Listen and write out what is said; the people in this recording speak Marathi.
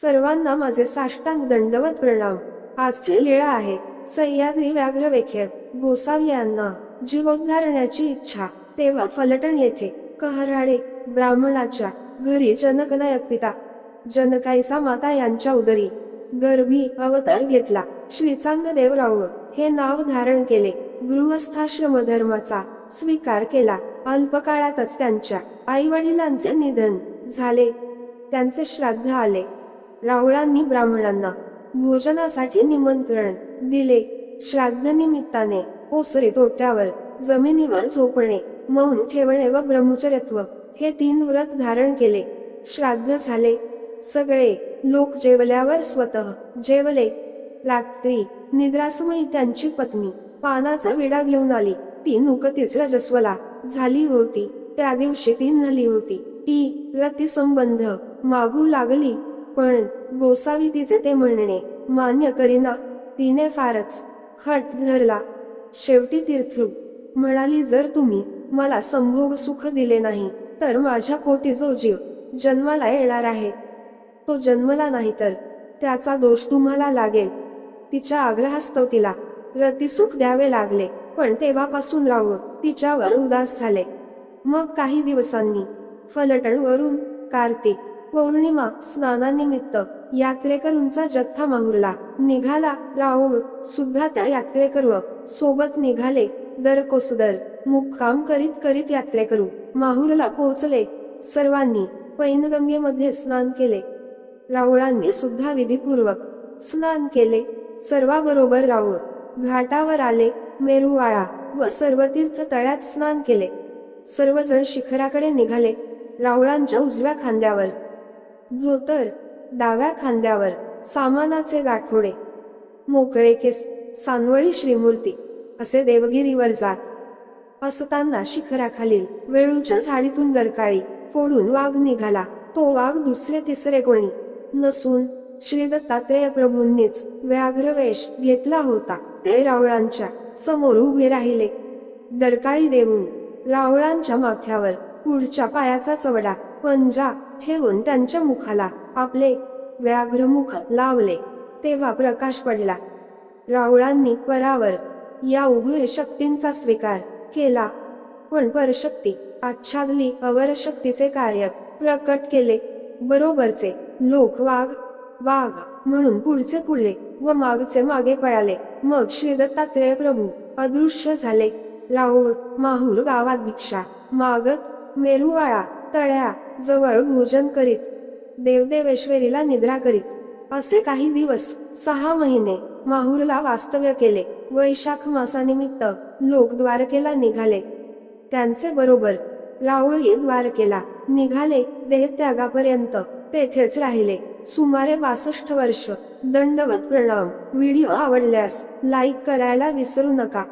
सर्वांना माझे साष्टांग दंडवत प्रणाम. आजची लीळा आहे. सह्याद्री व्याघ्र वेखेत गोसावी यांना जीवोद्धारण्याची इच्छा. तेव्हा फलटण येथे कहराडे ब्राह्मणाच्या घरी जनकनायक पिता जनकाईसा माता यांच्या उदरी गर्भी अवतार घेतला. श्रीचांग देवरावळ हे नाव धारण केले. गृहस्थाश्रम धर्माचा स्वीकार केला. अल्पकाळातच त्यांच्या आई वडिलांचे निधन झाले. त्यांचे श्राद्ध आले. रावळांनी ब्राह्मणांना भोजनासाठी निमंत्रण दिले. श्राद्ध निमित्ताने ओसरे तोट्यावर जमिनीवर झोपणे मौन ठेवणे व ब्रह्मचर्यत्व हे तीन व्रत धारण केले. श्राद्ध झाले. सगळे लोक जेवल्यावर स्वतः जेवले. रात्री निद्रासमयी त्यांची पत्नी पानाचा विडा घेऊन आली. ती नुकतीच रजस्वला झाली होती. त्या दिवशी ती नली होती. ती रती संबंध मागू लागली. पण गोसावी तिचे ते म्हणणे मान्य करीना तिने फारच हट धरला. शेवटी तीर्थरू म्हणाली जर तुम्ही मला संभोग सुख दिले नाही तर माझ्या पोटी जो जीव जन्माला येणार आहे तो जन्मला नाही तर त्याचा दोष तुम्हाला लागेल. तिच्या आग्रहास्तव तिला रतिसुख द्यावे लागले पण तेव्हापासून राहून तिच्यावर उदास झाले. मग काही दिवसांनी फलटण वरून कार्तिक पौर्णिमा स्नानानिमित्त यात्रेकरूंचा जथ्था माहुरला. निघाला राहुळ सुद्धा त्या यात्रेकरू सोबत निघाले दर कोसदर मुक्काम करीत करीत यात्रेकरू माहुरला पोहोचले. सर्वांनी पैनगंगेमध्ये स्नान केले. राऊळांनी सुद्धा विधीपूर्वक स्नान केले. सर्वाबरोबर राऊळ घाटावर आले. मेरुवाळा व सर्व तीर्थ तळ्यात स्नान केले. सर्वजण शिखराकडे निघाले. राहुळांच्या उजव्या खांद्यावर धोतर डाव्या खांद्यावर सामानाचे गाठोडे. मोकळे केस सानवळी श्रीमूर्ती असे देवगिरीवर जात. असताना शिखराखालील वेळूच्या झाडीतून दरकाळी फोडून वाघ निघाला. तो वाघ दुसरे तिसरे कोणी नसून श्री दत्तात्रेय प्रभूंनीच व्याघ्रवेश घेतला होता. ते रावळांच्या समोर उभे राहिले. दरकाळी देऊन रावळांच्या माथ्यावर पुढच्या पायाचा चवडा पंजा ठेवून त्यांच्या मुखाला आपले व्याघ्रमुख लावले. तेव्हा प्रकाश पडला. रावळांनी परावर या उभय शक्तींचा स्वीकार केला. पण परशक्ती आच्छादली अवरशक्तीचे कार्य प्रकट केले. बरोबरचे लोक वाघ वाघ म्हणून पुढचे पुढे व मागचे मागे पळाले. मग श्री दत्तात्रेय प्रभू अदृश्य झाले. राऊळ माहूर गावात भिक्षा मागत मेरुवाळा तळ्या जवळ भोजन करीत देवदेवेश्वरीला निद्रा करीत. असे काही दिवस सहा महिने माहूरला वास्तव्य केले. वैशाख मासानिमित्त लोक द्वारकेला निघाले. त्यांचे बरोबर राहुळही द्वारकेला निघाले देहत्यागापर्यंत. तेथेच राहिले. सुमारे बासष्ट वर्ष. दंडवत प्रणाम. व्हिडिओ आवडल्यास लाईक करायला विसरू नका.